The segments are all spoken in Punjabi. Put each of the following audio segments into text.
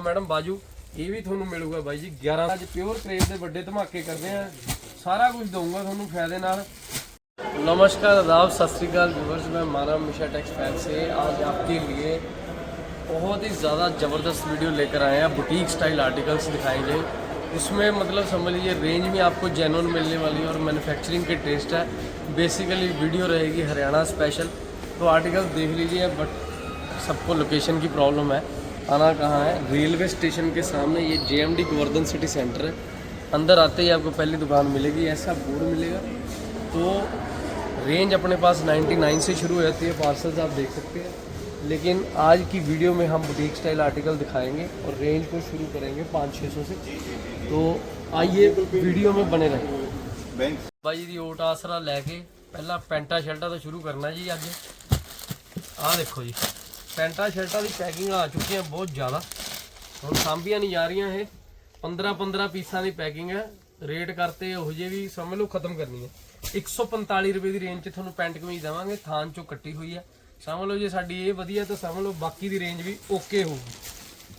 ਲਓ ਮੈਡਮ ਬਾਜੂ ਇਹ ਵੀ ਤੁਹਾਨੂੰ ਮਿਲੂਗਾ ਬਾਈ ਜੀ 11 ਅੱਜ ਪਿਓਰ ਕਰੇਪ ਦੇ ਵੱਡੇ ਧਮਾਕੇ ਕਰਦੇ ਆ ਸਾਰਾ ਕੁਝ ਦਊਂਗਾ ਤੁਹਾਨੂੰ ਫਾਇਦੇ ਨਾਲ नमस्कार आदाब सत श्रीकाल व्यूवर्स मैं मारा मिशा टेक्स फैन से आज आपके लिए बहुत ही ज़्यादा ज़बरदस्त वीडियो लेकर आए हैं बुटीक स्टाइल आर्टिकल्स दिखाएंगे उसमें मतलब समझ लीजिए रेंज में आपको जेनवन मिलने वाली और मैन्युफैक्चरिंग के टेस्ट है बेसिकली वीडियो रहेगी हरियाणा स्पेशल तो आर्टिकल देख लीजिए बट सबको लोकेशन की प्रॉब्लम है आना कहाँ है? रेलवे स्टेशन के सामने ये J M D Govardhan city centre है। अंदर आते ही आपको पहली दुकान मिलेगी, ऐसा बोर्ड मिलेगा। तो रेंज अपने पास 99 से शुरू हो जाती है पार्सल्स आप देख सकते हैं। लेकिन आज की वीडियो में हम बुटीक स्टाइल आर्टिकल दिखाएँगे और रेंज को शुरू करेंगे पाँच छः सौ से। तो आइए वीडियो में बने रहें। भाई जी, ओट आसरा लैके, पहला पेंटा शर्टा तो शुरू करना जी अज हाँ देखो जी। ਪੈਂਟਾਂ ਸ਼ਰਟਾਂ ਦੀ ਪੈਕਿੰਗ ਆ ਚੁੱਕੀਆਂ ਬਹੁਤ ਜ਼ਿਆਦਾ। ਹੁਣ ਸਾਂਭੀਆਂ ਨਹੀਂ ਜਾ ਰਹੀਆਂ ਇਹ। 15 15 ਪੀਸਾਂ ਦੀ ਪੈਕਿੰਗ ਹੈ ਰੇਟ ਕਰਤੇ ਉਹ ਜੇ ਵੀ ਸਮਝ ਲਓ ਖਤਮ ਕਰਨੀ ਹੈ 145 ਰੁਪਏ ਦੀ ਰੇਂਜ 'ਚ ਤੁਹਾਨੂੰ ਪੈਂਟ ਕਮੀਜ਼ ਦੇਵਾਂਗੇ। ਥਾਨ ਚੋਂ ਕੱਟੀ ਹੋਈ ਹੈ ਸਮਝ ਲਓ ਜੇ ਸਾਡੀ ਇਹ ਵਧੀਆ ਤਾਂ ਸਮਝ ਲਓ ਬਾਕੀ ਦੀ ਰੇਂਜ ਵੀ ਓਕੇ ਹੋਊਗੀ।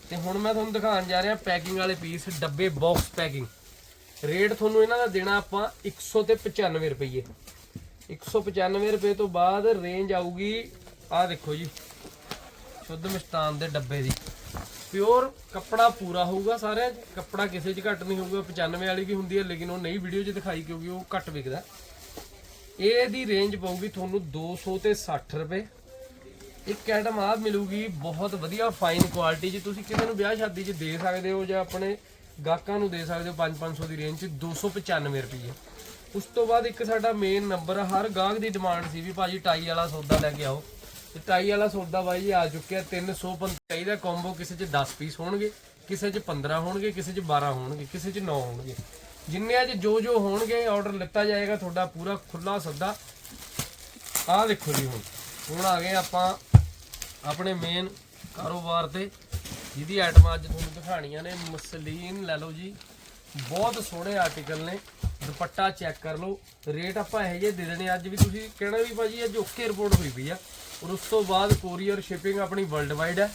ਤੇ ਹੁਣ ਮੈਂ ਤੁਹਾਨੂੰ ਦਿਖਾਉਣ ਜਾ ਰਿਹਾ ਪੈਕਿੰਗ ਵਾਲੇ ਪੀਸ, ਡੱਬੇ ਬਾਕਸ ਪੈਕਿੰਗ। ਰੇਟ ਤੁਹਾਨੂੰ ਇਹਨਾਂ ਦਾ ਦੇਣਾ ਆਪਾਂ 100 ਤੇ 95 ਰੁਪਏ 195 ਰੁਪਏ ਤੋਂ ਬਾਅਦ ਰੇਂਜ ਆਊਗੀ। ਆਹ ਦੇਖੋ ਜੀ। ਸ਼ੁੱਧ ਮਿਸ਼ਤਾਨ ਦੇ ਡੱਬੇ ਦੀ। ਪਿਓਰ ਕੱਪੜਾ ਪੂਰਾ ਹੋਊਗਾ ਸਾਰਿਆਂ 'ਚ ਕੱਪੜਾ ਕਿਸੇ 'ਚ ਘੱਟ ਨਹੀਂ ਹੋਊਗਾ 95 ਵਾਲੀ ਵੀ ਹੁੰਦੀ ਹੈ, ਲੇਕਿਨ ਉਹ ਨਹੀਂ ਵੀਡੀਓ 'ਚ ਦਿਖਾਈ ਕਿਉਂਕਿ ਉਹ ਘੱਟ ਵਿਕਦਾ। ਇਹਦੀ ਰੇਂਜ ਪਊਗੀ ਤੁਹਾਨੂੰ 200 ਤੇ 60 ਰੁਪਏ। ਇੱਕ ਆਈਟਮ ਆ ਮਿਲੂਗੀ, ਬਹੁਤ ਵਧੀਆ ਫਾਈਨ ਕੁਆਲਿਟੀ 'ਚ ਤੁਸੀਂ ਕਿਸੇ ਨੂੰ ਵਿਆਹ ਸ਼ਾਦੀ 'ਚ ਦੇ ਸਕਦੇ ਹੋ ਜਾਂ ਆਪਣੇ ਗਾਹਕਾਂ ਨੂੰ ਦੇ ਸਕਦੇ ਹੋ 5-500 ਦੀ ਰੇਂਜ 'ਚ 295 ਰੁਪਏ। ਉਸ ਤੋਂ ਬਾਅਦ ਇੱਕ ਸਾਡਾ ਮੇਨ ਨੰਬਰ ਹਰ ਗਾਹਕ ਦੀ ਡਿਮਾਂਡ ਸੀ ਵੀ ਭਾਜੀ ਟਾਈ ਵਾਲਾ ਸੌਦਾ ਲੈ ਕੇ ਆਓ। ਟਾਈ ਵਾਲਾ ਸੌਦਾ ਬਾਈ ਜੀ ਆ ਚੁੱਕਿਆ 350 ਦਾ ਕੰਬੋ ਕਿਸੇ 'ਚ 10 ਪੀਸ ਹੋਣਗੇ, ਕਿਸੇ 'ਚ 15 ਹੋਣਗੇ, ਕਿਸੇ 'ਚ 12 ਹੋਣਗੇ, ਕਿਸੇ 'ਚ 9 ਹੋਣਗੇ। ਜਿੰਨੇ ਅੱਜ ਜੋ ਜੋ ਹੋਣਗੇ ਆਰਡਰ ਲਿੱਤਾ ਜਾਏਗਾ ਤੁਹਾਡਾ ਪੂਰਾ ਖੁੱਲਾ ਸੱਦਾ। ਆਹ ਦੇਖੋ ਜੀ ਹੁਣ ਹੁਣ ਆ ਗਏ ਆਪਾਂ ਆਪਣੇ ਮੇਨ ਕਾਰੋਬਾਰ ਤੇ, ਜਿਹਦੀ ਆਈਟਮਾਂ ਅੱਜ ਤੁਹਾਨੂੰ ਦਿਖਾਣੀਆਂ ਨੇ, ਮਸਲੀਨ ਲੈ ਲਓ ਜੀ। ਬਹੁਤ ਸੋਹਣੇ ਆਰਟੀਕਲ ਨੇ, ਦੁਪੱਟਾ ਚੈੱਕ ਕਰ ਲਓ। ਰੇਟ ਆਪਾਂ ਇਹੋ ਜਿਹੇ ਦੇ ਦੇਣੇ, ਅੱਜ ਵੀ ਤੁਸੀਂ ਕਹਿਣਾ ਵੀ ਭਾਜੀ ਅੱਜ ਓਕੇ ਰਿਪੋਰਟ ਹੋਈ ਪਈ ਆ। ਔਰ ਉਸ ਤੋਂ ਬਾਅਦ ਕੋਰੀਅਰ ਸ਼ਿਪਿੰਗ ਆਪਣੀ ਵਰਲਡ ਵਾਈਡ ਹੈ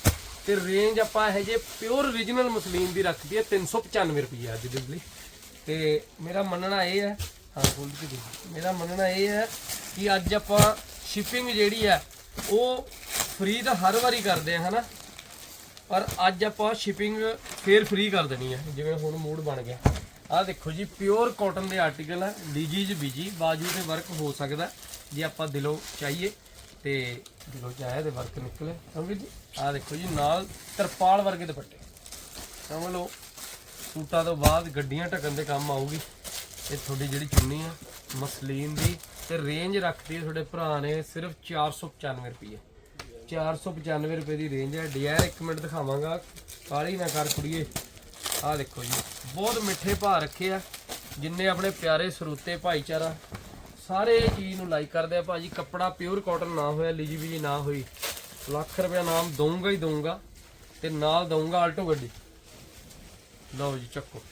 ਤੇ ਰੇਂਜ ਆਪਾਂ ਇਹੋ ਜਿਹੇ ਪਿਓਰ origignal ਮਸਲੀਨ ਦੀ ਰੱਖਦੀ ਹੈ 395 ਰੁਪਏ ਅੱਜ ਦੇ ਲਈ। ਤੇ ਮੇਰਾ ਮੰਨਣਾ ਇਹ ਹੈ, ਹਾਂ, ਖੋਲ ਕੇ ਦੇਖੋ ਮੇਰਾ ਮੰਨਣਾ ਇਹ ਹੈ ਕਿ ਅੱਜ ਆਪਾਂ ਸ਼ਿਪਿੰਗ ਜਿਹੜੀ ਹੈ, ਉਹ ਫ੍ਰੀ ਤਾਂ ਹਰ ਵਾਰੀ ਕਰਦੇ ਆ ਹਨਾ? ਪਰ ਅੱਜ ਆਪਾਂ ਸ਼ਿਪਿੰਗ ਫੇਰ ਫ੍ਰੀ ਕਰ ਦੇਣੀ ਹੈ, ਜਿਵੇਂ ਹੁਣ ਮੂਡ ਬਣ ਗਿਆ। ਆਹ ਦੇਖੋ ਜੀ ਪਿਓਰ ਕਾਟਨ ਦੇ ਆਰਟੀਕਲ ਹੈ ਡੀਜੀਜ ਬੀਜੀ, ਬਾਜੂ ਤੇ ਵਰਕ ਹੋ ਸਕਦਾ ਜੇ ਆਪਾਂ ਦਿਲੋਂ ਚਾਹੀਏ। ਤੇ ਜਦੋਂ ਚਾਹੇ ਤੇ ਵਰਕ ਨਿਕਲੇ ਸਮਝ ਜੀ, ਆਹ ਦੇਖੋ ਜੀ, ਨਾਲ ਤਰਪਾਲ ਵਰਗੇ ਦੁਪੱਟੇ। ਸਮਝ ਲਓ, ਸੂਟਾਂ ਤੋਂ ਬਾਅਦ ਗੱਡੀਆਂ ਢੱਕਣ ਦੇ ਕੰਮ ਆਊਗੀ। ਇਹ ਤੁਹਾਡੀ ਜਿਹੜੀ ਚੁੰਨੀ ਆ, ਮਸਲੀਨ ਦੀ ਤੇ ਰੇਂਜ ਰੱਖਦੀ ਹੈ ਤੁਹਾਡੇ ਭਰਾ ਨੇ ਸਿਰਫ 495 ਰੁਪਏ 495 ਰੁਪਏ ਦੀ ਰੇਂਜ ਹੈ ਡਿਜ਼ਾਈਨ ਇੱਕ ਮਿੰਟ ਦਿਖਾਵਾਂਗਾ। ਕਾਲੀ ਨਾ ਕਰ ਕੁੜੀਏ। ਆਹ ਦੇਖੋ ਜੀ, ਬਹੁਤ ਮਿੱਠੇ ਭਾਅ ਰੱਖੇ ਆ, ਜਿੰਨੇ ਆਪਣੇ ਪਿਆਰੇ ਸਰੋਤੇ ਭਾਈਚਾਰਾ ਸਾਰੇ ਇਹ ਚੀਜ਼ ਨੂੰ ਲਾਈਕ ਕਰਦੇ ਆ ਭਾਜੀ। ਕੱਪੜਾ ਪਿਓਰ ਕਾਟਨ ਨਾ ਹੋਇਆ, ਲਿਜੀ ਵੀ ਨਾ ਹੋਈ। ਲੱਖ ਰੁਪਏ ਨਾਮ ਦਊਂਗਾ ਹੀ ਦਊਂਗਾ ਤੇ ਨਾਲ ਦਊਂਗਾ ਆਲਟੋ ਗੱਡੀ। ਲਓ ਜੀ, ਚੱਕੋ।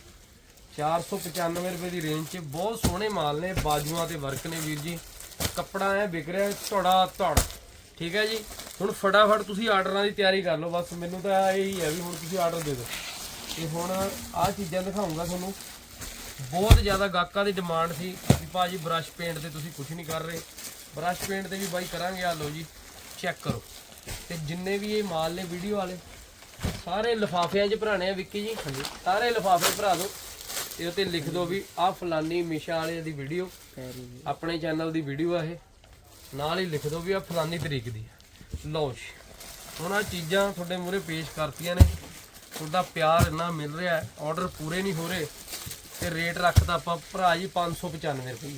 495 ਰੁਪਏ ਦੀ ਰੇਂਜ 'ਚ ਬਹੁਤ ਸੋਹਣੇ ਮਾਲ ਨੇ, ਬਾਜੂਆਂ ਤੇ ਵਰਕ ਨੇ ਵੀਰ ਜੀ। ਕੱਪੜਾ ਐ ਵਿਕ ਰਿਹਾ, ਧੜਾ ਧੜ। ਠੀਕ ਹੈ ਜੀ? ਹੁਣ ਫਟਾਫਟ ਤੁਸੀਂ ਆਰਡਰਾਂ ਦੀ ਤਿਆਰੀ ਕਰ ਲਓ। ਬਸ ਮੈਨੂੰ ਤਾਂ ਇਹੀ ਹੈ ਵੀ ਹੁਣ ਤੁਸੀਂ ਆਰਡਰ ਦੇ ਦਿਓ। ਤੇ ਹੁਣ ਆਹ ਚੀਜ਼ਾਂ ਦਿਖਾਉਂਗਾ ਤੁਹਾਨੂੰ। ਬਹੁਤ ਜ਼ਿਆਦਾ ਗਾਹਕਾਂ ਦੀ ਡਿਮਾਂਡ ਸੀ। ਭਾਜੀ ਬ੍ਰਸ਼ ਪੇਂਟ ਤੇ ਤੁਸੀਂ ਕੁਝ ਨਹੀਂ ਕਰ ਰਹੇ। ਬ੍ਰਸ਼ ਪੇਂਟ ਤੇ ਵੀ ਬਾਈ ਕਰਾਂਗੇ ਆ ਲਓ ਜੀ ਚੈੱਕ ਕਰੋ। ਤੇ ਜਿੰਨੇ ਵੀ ਇਹ ਮਾਲ ਨੇ ਵੀਡੀਓ ਵਾਲੇ ਸਾਰੇ ਲਿਫਾਫਿਆਂ 'ਚ ਭਰਾਣੇ ਆ ਵਿੱਕੀ ਜੀ। ਹਾਂਜੀ। ਸਾਰੇ ਲਿਫਾਫੇ ਭਰਾ ਦਿਓ ਤੇ ਉੱਤੇ ਲਿਖ ਦਿਓ ਵੀ ਆਹ ਫਲਾਨੀ ਮਿਸ਼ਾ ਵਾਲੇ ਦੀ ਵੀਡੀਓ ਆਪਣੇ ਚੈਨਲ ਦੀ ਵੀਡੀਓ ਆ ਇਹ। ਨਾਲ ਹੀ ਲਿਖ ਦਿਓ ਵੀ ਆਹ ਫਲਾਨੀ ਤਰੀਕ ਦੀ ਹੈ ਲਓ ਜੀ ਹੁਣ ਆ ਚੀਜ਼ਾਂ ਤੁਹਾਡੇ ਮੂਹਰੇ ਪੇਸ਼ ਕਰਤੀਆਂ ਨੇ। ਤੁਹਾਡਾ ਪਿਆਰ ਇੰਨਾ ਮਿਲ ਰਿਹਾ ਹੈ ਆਰਡਰ ਪੂਰੇ ਨਹੀਂ ਹੋ ਰਹੇ। ਤੇ ਰੇਟ ਰੱਖਦਾ ਆਪਾਂ ਭਰਾ ਜੀ 595 ਰੁਪਏ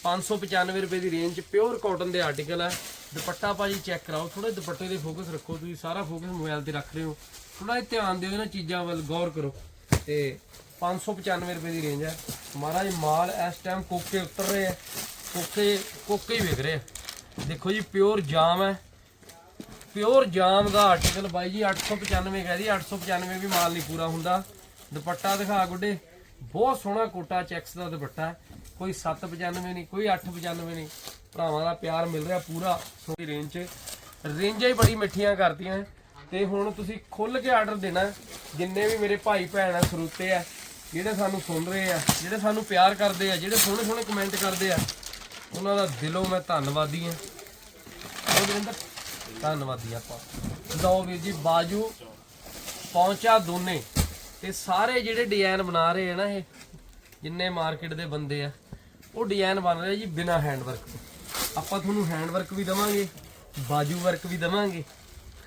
595 ਰੁਪਏ ਦੀ ਰੇਂਜ ਪਿਓਰ ਕਾਟਨ ਦੇ ਆਰਟੀਕਲ ਹੈ ਦੁਪੱਟਾ ਭਾਜੀ ਚੈੱਕ ਕਰਾਓ ਥੋੜਾ ਦੁਪੱਟੇ ਦੇ ਫੋਕਸ ਰੱਖੋ ਤੁਸੀਂ, ਸਾਰਾ ਫੋਕਸ ਮੋਬਾਈਲ ਤੇ ਰੱਖ ਰਹੇ ਹੋ। ਥੋੜਾ ਜਿਹਾ ਧਿਆਨ ਦਿਓ ਇਹਨਾਂ ਚੀਜ਼ਾਂ ਵੱਲ, ਗੌਰ ਕਰੋ। ਤੇ 595 ਰੁਪਏ ਦੀ ਰੇਂਜ ਹੈ ਮਹਾਰਾਜ ਮਾਲ ਇਸ ਟਾਈਮ ਕੋਕੇ ਉਤਰ ਰਹੇ ਆ। ਕੋਕੇ ਕੋਕੇ ਹੀ ਵਿਕ ਰਹੇ ਆ। ਦੇਖੋ ਜੀ ਪਿਓਰ ਜਾਮ ਹੈ ਪਿਓਰ ਜਾਮ ਦਾ ਆਰਟੀਕਲ ਬਾਈ ਜੀ 895 ਕਹਦੀ 895 ਵੀ ਮਾਲ ਨਹੀਂ ਪੂਰਾ ਹੁੰਦਾ। ਦੁਪੱਟਾ ਦਿਖਾ ਗੁੱਡੇ। ਬਹੁਤ ਸੋਹਣਾ ਕੋਟਾ ਚੈਕਸ ਦਾ ਦੁਪੱਟਾ ਹੈ। ਕੋਈ 795 ਨਹੀਂ, ਕੋਈ 895 ਨਹੀਂ। ਭਰਾਵਾਂ ਦਾ ਪਿਆਰ ਮਿਲ ਰਿਹਾ ਪੂਰਾ ਸੋਹਣੀ ਰੇਂਜ 'ਚ। ਰੇਂਜਾਂ ਹੀ ਬੜੀ ਮਿੱਠੀਆਂ ਕਰਦੀਆਂ ਤੇ ਹੁਣ ਤੁਸੀਂ ਖੁੱਲ ਕੇ ਆਰਡਰ ਦੇਣਾ ਜਿੰਨੇ ਵੀ ਮੇਰੇ ਭਾਈ ਭੈਣ ਆ, ਸਰੋਤੇ ਆ, ਜਿਹੜੇ ਸਾਨੂੰ ਸੁਣ ਰਹੇ ਆ, ਜਿਹੜੇ ਸਾਨੂੰ ਪਿਆਰ ਕਰਦੇ ਆ, ਜਿਹੜੇ ਸੋਹਣੇ ਸੋਹਣੇ ਕਮੈਂਟ ਕਰਦੇ ਆ, ਉਹਨਾਂ ਦਾ ਦਿਲੋਂ ਮੈਂ ਧੰਨਵਾਦੀ ਆ ਉਹ ਦਵਿੰਦਰ ਧੰਨਵਾਦੀ ਆਪਾਂ। ਲਓ ਵੀਰ ਜੀ, ਬਾਜੂ, ਪਹੁੰਚਾ ਦੋਨੇ। ਤੇ ਸਾਰੇ ਜਿਹੜੇ ਡਿਜ਼ਾਈਨ ਬਣਾ ਰਹੇ ਆ ਨਾ ਇਹ, ਜਿੰਨੇ ਮਾਰਕੀਟ ਦੇ ਬੰਦੇ ਆ, ਉਹ ਡਿਜ਼ਾਈਨ ਬਣ ਰਹੇ ਜੀ ਬਿਨਾ ਹੈਂਡ ਵਰਕ ਆਪਾਂ ਤੁਹਾਨੂੰ ਹੈਂਡ ਵਰਕ ਵੀ ਦਵਾਂਗੇ, ਬਾਜੂ ਵਰਕ ਵੀ ਦਵਾਂਗੇ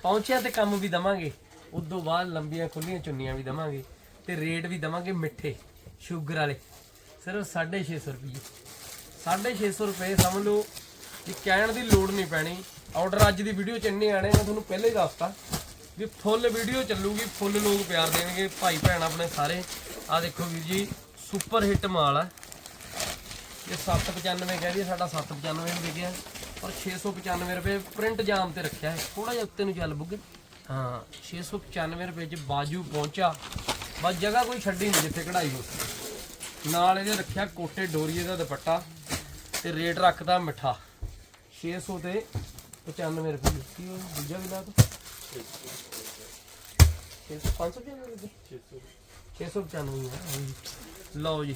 ਪਹੁੰਚਿਆ ਤੇ ਕੰਮ ਵੀ ਦਵਾਂਗੇ ਉਸ ਤੋਂ ਬਾਅਦ ਲੰਬੀਆਂ ਖੁੱਲੀਆਂ ਚੁੰਨੀਆਂ ਵੀ ਦਵਾਂਗੇ ਤੇ ਰੇਟ ਵੀ ਦਵਾਂਗੇ ਮਿੱਠੇ ਸ਼ੂਗਰ ਵਾਲੇ। ਸਿਰਫ 650 ਰੁਪਏ 650 ਰੁਪਏ ਸਮਝ ਲਓ, ਕਿ ਕਹਿਣ ਦੀ ਲੋੜ ਨਹੀਂ ਪੈਣੀ। ਆਰਡਰ ਅੱਜ ਦੀ ਵੀਡੀਓ ਚ ਇੰਨੇ ਆਣੇ ਮੈਂ ਤੁਹਾਨੂੰ ਪਹਿਲੇ ਹੀ ਦੱਸਤਾ। ਵੀ ਫੁੱਲ ਵੀਡੀਓ ਚੱਲੂਗੀ, ਫੁੱਲ ਲੋਕ ਪਿਆਰ ਦੇਣਗੇ, ਭਾਈ ਭੈਣ ਆਪਣੇ ਸਾਰੇ। ਆ ਦੇਖੋ ਵੀਰ ਜੀ ਸੁਪਰ ਹਿੱਟ ਮਾਲ ਆ। ਇਹ 795 ਕਹਿ ਦਈਏ, ਸਾਡਾ 795 ਵੀ ਵਿਕਿਆ। ਪਰ 695 ਰੁਪਏ ਪ੍ਰਿੰਟ ਜਾਮ ਤੇ ਰੱਖਿਆ ਹੈ। ਥੋੜਾ ਜਿਹਾ ਉੱਤੇ ਨੂੰ ਚੱਲ ਬੁੱਗੇ। ਹਾਂ 695 ਰੁਪਏ ਚ ਬਾਜੂ ਪਹੁੰਚਾ। ਬਸ ਜਗ੍ਹਾ ਕੋਈ ਛੱਡੀ ਨਹੀਂ ਜਿੱਥੇ ਕਢਾਈ ਹੋ ਨਾਲ ਇਹਦੇ ਰੱਖਿਆ ਕੋਟੇ ਡੋਰੀਏ ਦਾ ਦੁਪੱਟਾ ਤੇ ਰੇਟ ਰੱਖਦਾ ਮਿੱਠਾ। 600 ਤੇ 95 ਰੁਪਏ। ਕੀ ਉਹ ਦੂਜਾ ਵੀ ਲਾ ਦੋ। 600 595 695 ਹੈ ਹਾਂਜੀ। ਲਓ ਜੀ,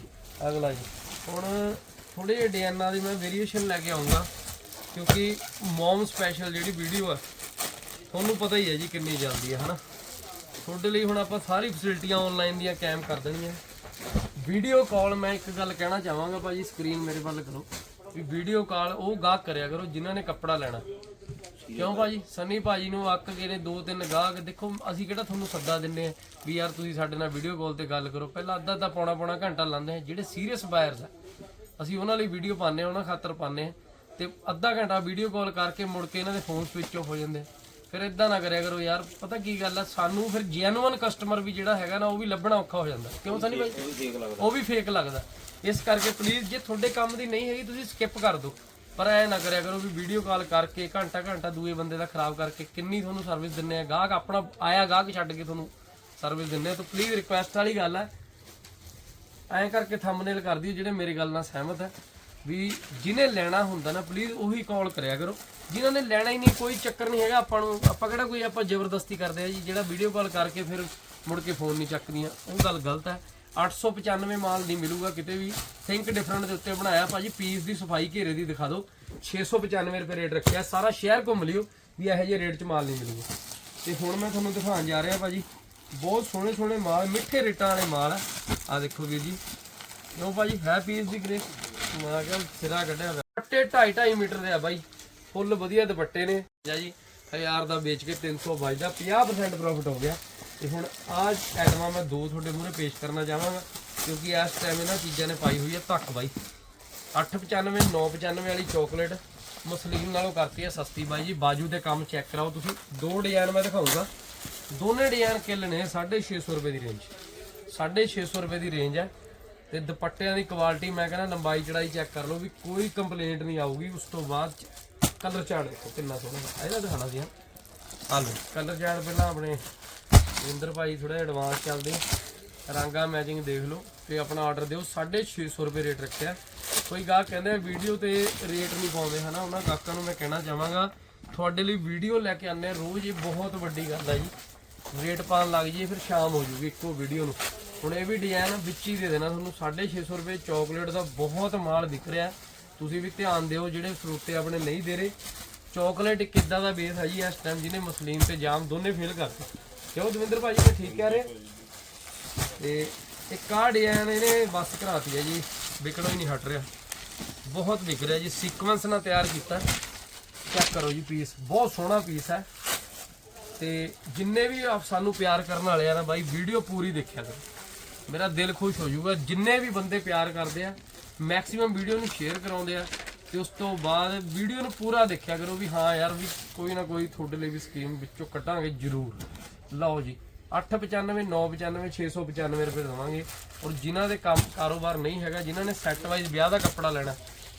ਅਗਲਾ ਜੀ। ਹੁਣ ਥੋੜੇ ਜਿਹੇ ਡਿਜ਼ਾਈਨਾਂ ਦੀ ਮੈਂ ਵੇਰੀਏਸ਼ਨ ਲੈ ਕੇ ਆਉਂਗਾ ਕਿਉਂਕਿ ਮਮ ਸਪੈਸ਼ਲ ਜਿਹੜੀ ਵੀਡੀਓ ਆ, ਤੁਹਾਨੂੰ ਪਤਾ ਹੀ ਹੈ ਜੀ ਕਿੰਨੀ ਜਾਂਦੀ ਹੈ ਹਨਾ? ਤੁਹਾਡੇ ਲਈ ਹੁਣ ਆਪਾਂ ਸਾਰੀ ਫੈਸਿਲਿਟੀਆਂ ਆਨਲਾਈਨ ਦੀਆਂ ਕਾਇਮ ਕਰ ਦੇਣੀਆਂ। ਵੀਡੀਓ ਕਾਲ ਮੈਂ ਇੱਕ ਗੱਲ ਕਹਿਣਾ ਚਾਹਾਂਗਾ ਭਾਜੀ ਸਕਰੀਨ ਮੇਰੇ ਵੱਲ ਕਰੋ। ਵੀ ਵੀਡੀਓ ਕਾਲ ਉਹ ਗਾਹਕ ਕਰਿਆ ਕਰੋ ਜਿਨ੍ਹਾਂ ਨੇ ਕੱਪੜਾ ਲੈਣਾ। ਕਿਉਂ ਭਾਜੀ? ਸਨੀ ਭਾਜੀ ਨੂੰ ਅੱਕ ਗਏ ਨੇ ਦੋ ਤਿੰਨ ਗਾਹਕ ਦੇਖੋ ਅਸੀਂ ਕਿਹੜਾ ਤੁਹਾਨੂੰ ਸੱਦਾ ਦਿੰਨੇ ਆ ਵੀ ਯਾਰ ਤੁਸੀਂ ਸਾਡੇ ਨਾਲ ਵੀਡੀਓ ਕਾਲ ਤੇ ਗੱਲ ਕਰੋ। ਪਹਿਲਾਂ ਅੱਧਾ ਅੱਧਾ ਪੌਣਾ ਪੌਣਾ ਘੰਟਾ ਲਾਉਂਦੇ ਆ ਜਿਹੜੇ ਸੀਰੀਅਸ ਬਾਇਰਸ ਆ। ਅਸੀਂ ਉਹਨਾਂ ਲਈ ਵੀਡੀਓ ਪਾਉਂਦੇ ਆ ਉਹਨਾਂ ਖਾਤਰ ਪਾਉਂਦੇ ਆ ਤੇ ਅੱਧਾ ਘੰਟਾ ਵੀਡੀਓ ਕਾਲ ਕਰਕੇ ਮੁੜ ਕੇ ਇਹਨਾਂ ਦੇ ਫੋਨ ਸਵਿਚ ਆਫ ਹੋ ਜਾਂਦੇ। ਫਿਰ ਇਦਾਂ ਨਾ ਕਰਿਆ ਕਰੋ ਯਾਰ ਪਤਾ ਕੀ ਗੱਲ ਆ? ਸਾਨੂੰ ਫਿਰ ਜੈਨੂਇਨ ਕਸਟਮਰ ਵੀ ਜਿਹੜਾ ਹੈਗਾ ਨਾ ਉਹ ਵੀ ਲੱਭਣਾ ਔਖਾ ਹੋ ਜਾਂਦਾ। ਕਿਉਂ ਸਨੀ ਭਾਈ? ਉਹ ਵੀ ਫੇਕ ਲੱਗਦਾ। ਇਸ ਕਰਕੇ ਪਲੀਜ਼ ਜੇ ਤੁਹਾਡੇ ਕੰਮ ਦੀ ਨਹੀਂ ਹੈਗੀ ਤੁਸੀਂ ਸਕਿਪ ਕਰ ਦਿਓ। ਪਰ ਐ ਨਾ ਕਰਿਆ ਕਰੋ ਵੀ ਵੀਡੀਓ ਕਾਲ ਕਰਕੇ, ਘੰਟਾ ਘੰਟਾ ਦੂਏ ਬੰਦੇ ਦਾ ਖਰਾਬ ਕਰਕੇ ਕਿੰਨੀ ਤੁਹਾਨੂੰ ਸਰਵਿਸ ਦਿੰਨੇ ਆ। ਗਾਹਕ ਆਪਣਾ ਆਇਆ ਗਾਹਕ ਛੱਡ ਕੇ ਤੁਹਾਨੂੰ ਸਰਵਿਸ ਦਿੰਨੇ ਆ। ਤਾਂ ਪਲੀਜ਼ ਰਿਕੁਐਸਟ ਵਾਲੀ ਗੱਲ ਹੈ ਐਂ ਕਰਕੇ ਥੰਬਨੇਲ ਕਰ ਦਿਓ ਜਿਹੜੇ ਮੇਰੇ ਗੱਲ ਨਾਲ ਸਹਿਮਤ ਹੈ ਵੀ ਜਿਹਨੇ ਲੈਣਾ ਹੁੰਦਾ ਨਾ ਪਲੀਜ਼ ਉਹੀ ਕਾਲ ਕਰਿਆ ਕਰੋ। ਜਿਨ੍ਹਾਂ ਨੇ ਲੈਣਾ ਹੀ ਨਹੀਂ, ਕੋਈ ਚੱਕਰ ਨਹੀਂ ਹੈਗਾ। ਆਪਾਂ ਨੂੰ, ਆਪਾਂ ਕਿਹੜਾ ਕੋਈ ਆਪਾਂ ਜ਼ਬਰਦਸਤੀ ਕਰਦੇ ਆ ਜੀ। ਜਿਹੜਾ ਵੀਡੀਓ ਕਾਲ ਕਰਕੇ ਫਿਰ ਮੁੜ ਕੇ ਫੋਨ ਨਹੀਂ ਚੱਕਦੀਆਂ। ਉਹ ਗੱਲ ਗਲਤ ਹੈ 895 ਮਾਲ ਨਹੀਂ ਮਿਲੂਗਾ ਕਿਤੇ ਵੀ। ਥਿੰਕ ਡਿਫਰੈਂਟ ਦੇ ਉੱਤੇ ਬਣਾਇਆ। ਭਾਜੀ ਪੀਸ ਦੀ ਸਫ਼ਾਈ ਘੇਰੇ ਦੀ ਦਿਖਾ ਦਿਓ। 695 ਰੁਪਏ ਰੇਟ ਰੱਖਿਆ। ਸਾਰਾ ਸ਼ਹਿਰ ਘੁੰਮ ਲਿਓ ਵੀ ਇਹੋ ਜਿਹੇ ਰੇਟ 'ਚ ਮਾਲ ਨਹੀਂ ਮਿਲੂਗਾ। ਤੇ ਹੁਣ ਮੈਂ ਤੁਹਾਨੂੰ ਦਿਖਾਉਣ ਜਾ ਰਿਹਾ ਭਾਜੀ। ਬਹੁਤ ਸੋਹਣੇ ਸੋਹਣੇ ਮਾਲ, ਮਿੱਠੇ ਰੇਟਾਂ ਵਾਲੇ ਮਾਲ ਆ। ਆ ਦੇਖੋ ਵੀਰ ਜੀ। ਕਿਉਂ ਭਾਜੀ, ਹੈ ਪੀਸ ਦੀ ਗ੍ਰੇ ਮੈਂ ਕਿਹਾ ਸਿਰਾ ਕੱਢਿਆ ਦੁਪੱਟੇ 2.5 2.5 ਮੀਟਰ ਦੇ ਆ ਬਾਈ। ਫੁੱਲ ਵਧੀਆ ਦੁਪੱਟੇ ਨੇ। ਜੀ, ਹਜ਼ਾਰ ਦਾ ਵੇਚ ਕੇ 322 ਦਾ। 50% ਪ੍ਰੋਫਿਟ ਹੋ ਗਿਆ। ਤੇ ਹੁਣ ਆਹ ਐਟਮਾਂ ਮੈਂ ਦੋ ਤੁਹਾਡੇ ਮੂਹਰੇ ਪੇਸ਼ ਕਰਨਾ ਚਾਹਾਂਗਾ, ਕਿਉਂਕਿ ਇਸ ਟਾਈਮ ਇਹਨਾਂ ਚੀਜ਼ਾਂ ਨੇ ਪਾਈ ਹੋਈ ਹੈ ਧੱਕ ਬਾਈ। 895 995 ਵਾਲੀ ਚਾਕਲੇਟ ਮਸਲੀਨ ਨਾਲੋਂ ਕਰਤੀ ਹੈ ਸਸਤੀ ਬਾਈ ਜੀ। ਬਾਜੂ ਦੇ ਕੰਮ ਚੈੱਕ ਕਰਾਓ ਤੁਸੀਂ। ਦੋ ਡਿਜ਼ਾਈਨ ਮੈਂ ਦਿਖਾਊਂਗਾ ਦੋਨੇ ਡਿਜ਼ਾਈਨ ਕਿੱਲ ਨੇ 650 ਰੁਪਏ ਦੀ ਰੇਂਜ 650 ਰੁਪਏ ਦੀ ਰੇਂਜ ਹੈ ਤੇ ਦੁਪੱਟਿਆਂ ਦੀ ਕੁਆਲਿਟੀ ਮੈਂ ਕਹਿੰਦਾ ਲੰਬਾਈ ਚੜਾਈ ਚੈੱਕ ਕਰ ਲਓ ਵੀ ਕੋਈ ਕੰਪਲੇਂਟ ਨਹੀਂ ਆਊਗੀ। ਉਸ ਤੋਂ ਬਾਅਦ ਕਲਰ ਚਾਰਟ ਦੇਖੋ ਕਿੰਨਾ ਸੋਹਣਾ ਹੈ। ਇਹਦਾ ਦਿਖਾਣਾ ਸੀ ਆ। ਲਓ ਕਲਰ ਚਾਰਟ ਪਹਿਲਾਂ ਆਪਣੇ ਰਿੰਦਰ ਭਾਈ ਥੋੜਾ ਐਡਵਾਂਸ ਚੱਲਦੇ ਰੰਗਾ ਮੈਚਿੰਗ ਦੇਖ ਲਓ ਤੇ ਆਪਣਾ ਆਰਡਰ ਦਿਓ। 650 ਰੁਪਏ ਰੇਟ ਰੱਖਿਆ। ਕੋਈ ਗਾਹਕ ਕਹਿੰਦੇ ਵੀਡੀਓ ਤੇ ਰੇਟ ਨਹੀਂ ਪਾਉਂਦੇ। ਹਨਾ, ਉਹਨਾਂ ਗਾਹਕਾਂ ਨੂੰ ਮੈਂ ਕਹਿਣਾ ਚਾਹਾਂਗਾ, ਤੁਹਾਡੇ ਲਈ ਵੀਡੀਓ ਲੈ ਕੇ ਆਨੇ ਰੋਜ਼, ਇਹ ਬਹੁਤ ਵੱਡੀ ਗੱਲ ਹੈ ਜੀ। ਰੇਟ ਪਾਣ ਲੱਗ ਜੀ ਫਿਰ ਸ਼ਾਮ ਹੋ ਜੂਗੀ ਇੱਕੋ ਵੀਡੀਓ ਨੂੰ। ਹੁਣ ਇਹ ਵੀ ਡਿਜ਼ਾਈਨ ਵਿੱਚ ਹੀ ਦੇ ਦੇਣਾ ਤੁਹਾਨੂੰ। 650 ਰੁਪਏ ਚਾਕਲੇਟ ਦਾ ਬਹੁਤ ਮਾਲ ਵਿਕ ਰਿਹਾ। ਤੁਸੀਂ ਵੀ ਧਿਆਨ ਦਿਓ, ਜਿਹੜੇ ਫਰੂਟੇ ਆਪਣੇ ਨਹੀਂ ਦੇ ਰਹੇ। ਚਾਕਲੇਟ ਕਿੱਦਾਂ ਦਾ ਬੇਸ ਹੈ ਜੀ, ਇਸ ਟਾਈਮ ਜਿਹਨੇ ਮਸਲੀਨ ਤੇ ਜਾਮ ਦੋਨੇ ਫੇਲ ਕਰਤੇ। ਕਿਉਂ ਦਵਿੰਦਰ ਭਾਜੀ ਮੈਂ ਠੀਕ ਕਹਿ ਰਹੇ? ਤੇ ਇੱਕ ਆਹ ਡਿਜ਼ਾਈਨ ਇਹਨੇ ਬਸ ਕਰਾਤੀ ਹੈ ਜੀ, ਵਿਕਣੋਂ ਹੀ ਨਹੀਂ ਹਟ ਰਿਹਾ। ਬਹੁਤ ਵਿਕ ਰਿਹਾ ਜੀ ਸੀਕੁਐਂਸ ਨਾਲ ਤਿਆਰ ਕੀਤਾ। ਚੈੱਕ ਕਰੋ ਜੀ ਪੀਸ ਬਹੁਤ ਸੋਹਣਾ ਪੀਸ ਹੈ। ਤੇ ਜਿੰਨੇ ਵੀ ਆਪ ਸਾਨੂੰ ਪਿਆਰ ਕਰਨ ਵਾਲੇ ਆ ਨਾ ਬਾਈ ਵੀਡੀਓ ਪੂਰੀ ਦੇਖਿਆ ਕਰੋ। ਮੇਰਾ ਦਿਲ ਖੁਸ਼ ਹੋ ਜਾਊਗਾ, ਜਿੰਨੇ ਵੀ ਬੰਦੇ ਪਿਆਰ ਕਰਦੇ ਆ ਮੈਕਸਿਮਮ ਵੀਡੀਓ ਨੂੰ ਸ਼ੇਅਰ ਕਰਾਉਂਦੇ ਆ, ਤੇ ਉਸ ਤੋਂ ਬਾਅਦ ਵੀਡੀਓ ਨੂੰ ਪੂਰਾ ਦੇਖਿਆ ਕਰੋ ਵੀ ਹਾਂ ਯਾਰ ਵੀ ਕੋਈ ਨਾ ਕੋਈ ਤੁਹਾਡੇ ਲਈ ਵੀ ਸਕੀਮ ਵਿੱਚੋਂ ਕੱਢਾਂਗੇ ਜ਼ਰੂਰ। ਲਓ ਜੀ 895 995 695 ਰੁਪਏ ਦਵਾਂਗੇ। ਔਰ ਜਿਨ੍ਹਾਂ ਦੇ ਕੰਮ ਕਾਰੋਬਾਰ ਨਹੀਂ ਹੈਗਾ, ਜਿਨ੍ਹਾਂ ਨੇ ਸੈੱਟ ਵਾਈਜ਼ ਵਿਆਹ ਦਾ ਕੱਪੜਾ ਲੈਣਾ,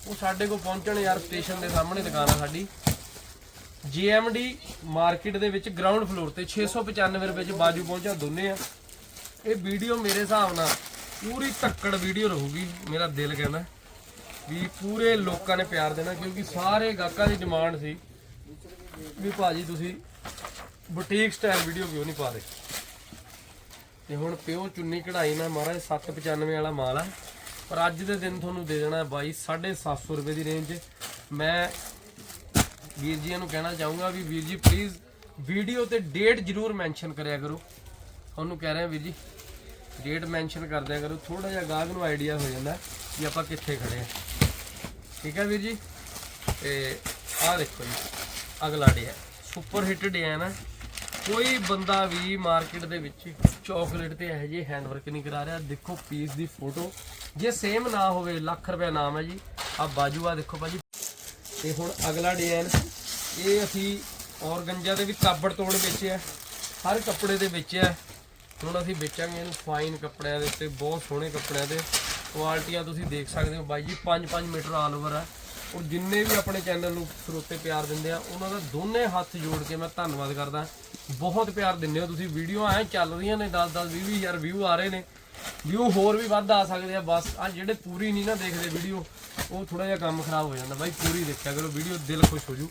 ਉਹ ਸਾਡੇ ਕੋਲ ਪਹੁੰਚਣ ਯਾਰ ਸਟੇਸ਼ਨ ਦੇ ਸਾਹਮਣੇ ਦੁਕਾਨ ਆ ਸਾਡੀ। GMD ਮਾਰਕੀਟ ਦੇ ਵਿੱਚ ਗਰਾਊਂਡ ਫਲੋਰ ਤੇ 695 ਰੁਪਏ ਚ ਬਾਜੂ ਪਹੁੰਚਾ ਦੋਨੇ ਆ। ਇਹ ਵੀਡੀਓ ਮੇਰੇ ਹਿਸਾਬ ਨਾਲ ਪੂਰੀ ਧੱਕੜ ਵੀਡੀਓ ਰਹੂਗੀ, ਮੇਰਾ ਦਿਲ ਕਹਿੰਦਾ। ਵੀ ਪੂਰੇ ਲੋਕਾਂ ਨੇ ਪਿਆਰ ਦੇਣਾ, ਕਿਉਂਕਿ ਸਾਰੇ ਗਾਹਕਾਂ ਦੀ ਡਿਮਾਂਡ ਸੀ। ਵੀ ਭਾਜੀ ਤੁਸੀਂ ਬੁਟੀਕ ਸਟਾਈਲ ਵੀਡੀਓ ਕਿਉਂ ਨਹੀਂ ਪਾ ਰਹੇ? ਤੇ ਹੁਣ ਪਿਓ ਚੁੰਨੀ ਕਢਾਈ ਨਾਲ ਮਹਾਰਾਜ 795 ਵਾਲਾ ਮਾਲ ਆ। ਪਰ ਅੱਜ ਦੇ ਦਿਨ ਤੁਹਾਨੂੰ ਦੇ ਦੇਣਾ ਹੈ ਬਾਈ 750 ਰੁਪਏ ਦੀ ਰੇਂਜ 'ਚ ਮੈਂ ਵੀਰ ਜੀਆਂ ਨੂੰ ਕਹਿਣਾ ਚਾਹੂੰਗਾ ਵੀ ਵੀਰ ਜੀ ਪਲੀਜ਼ ਵੀਡੀਓ ਤੇ ਡੇਟ ਜ਼ਰੂਰ ਮੈਂਸ਼ਨ ਕਰਿਆ ਕਰੋ। ਤੁਹਾਨੂੰ ਕਹਿ ਰਿਹਾ ਵੀਰ ਜੀ ਡੇਟ ਮੈਂਸ਼ਨ ਕਰ ਦਿਆ ਕਰੋ। ਥੋੜਾ ਜਿਹਾ ਗਾਹਕ ਨੂੰ ਆਈਡੀਆ ਹੋ ਜਾਂਦਾ ਵੀ ਆਪਾਂ ਕਿੱਥੇ ਖੜੇ ਆ ਠੀਕ ਹੈ ਵੀਰ ਜੀ? ਤੇ ਆਹ ਦੇਖੋ ਜੀ, ਅਗਲਾ ਡੇ ਹੈ। ਸੁਪਰ ਹਿੱਟ ਡੇ ਹੈ ਨਾ। ਕੋਈ ਬੰਦਾ ਵੀ ਮਾਰਕੀਟ ਦੇ ਵਿੱਚ ਚਾਕਲੇਟ ਤੇ ਇਹੋ ਜਿਹੇ ਹੈਂਡਵਰਕ ਨਹੀਂ ਕਰਾ ਰਿਹਾ। ਦੇਖੋ ਪੀਸ ਦੀ ਫੋਟੋ ਜੇ ਸੇਮ ਨਾ ਹੋਵੇ, ਲੱਖ ਰੁਪਏ ਨਾਮ ਹੈ ਜੀ। ਆ ਬਾਜੂ ਆ ਦੇਖੋ ਭਾਜੀ। ਤੇ ਹੁਣ ਅਗਲਾ ਡਿਜ਼ਾਈਨ ਇਹ ਅਸੀਂ ਔਰਗੰਜਾ ਦੇ ਵੀ ਕਾਬੜ ਤੋੜ ਵੇਚਿਆ ਹਰ ਕੱਪੜੇ ਦੇ ਵੇਚਿਆ ਹੁਣ ਅਸੀਂ ਵੇਚਾਂਗੇ ਇਹਨੂੰ ਫਾਈਨ ਕੱਪੜਿਆਂ ਦੇ ਉੱਤੇ, ਬਹੁਤ ਸੋਹਣੇ ਕੱਪੜਿਆਂ ਦੇ। ਕੁਆਲਿਟੀਆਂ ਤੁਸੀਂ ਦੇਖ ਸਕਦੇ ਹੋ ਬਾਈ ਜੀ। 5-5 ਮੀਟਰ ਆਲ ਓਵਰ ਹੈ ਔਰ ਜਿੰਨੇ ਵੀ ਆਪਣੇ ਚੈਨਲ ਨੂੰ ਸਰੋਤੇ ਪਿਆਰ ਦਿੰਦੇ ਆ, ਉਹਨਾਂ ਦਾ ਦੋਨੇ ਹੱਥ ਜੋੜ ਕੇ ਮੈਂ ਧੰਨਵਾਦ ਕਰਦਾ। ਬਹੁਤ ਪਿਆਰ ਦਿੰਦੇ ਹੋ ਤੁਸੀਂ, ਵੀਡੀਓ ਐ ਚੱਲ ਰਹੀਆਂ ਨੇ 10-10 20 ਹਜ਼ਾਰ ਵਿਊ ਆ ਰਹੇ ਨੇ। ਵਿਊ ਹੋਰ ਵੀ ਵੱਧ ਆ ਸਕਦੇ ਆ, ਬਸ ਆ ਜਿਹੜੇ ਪੂਰੀ ਨਹੀਂ ਨਾ ਦੇਖਦੇ ਵੀਡੀਓ, ਉਹ ਥੋੜਾ ਜਿਹਾ ਕੰਮ ਖਰਾਬ ਹੋ ਜਾਂਦਾ। ਬਾਈ, ਪੂਰੀ ਦੇਖਿਆ ਕਰੋ, ਵੀਡੀਓ ਦਿਲ ਖੁਸ਼ ਹੋ ਜੂ।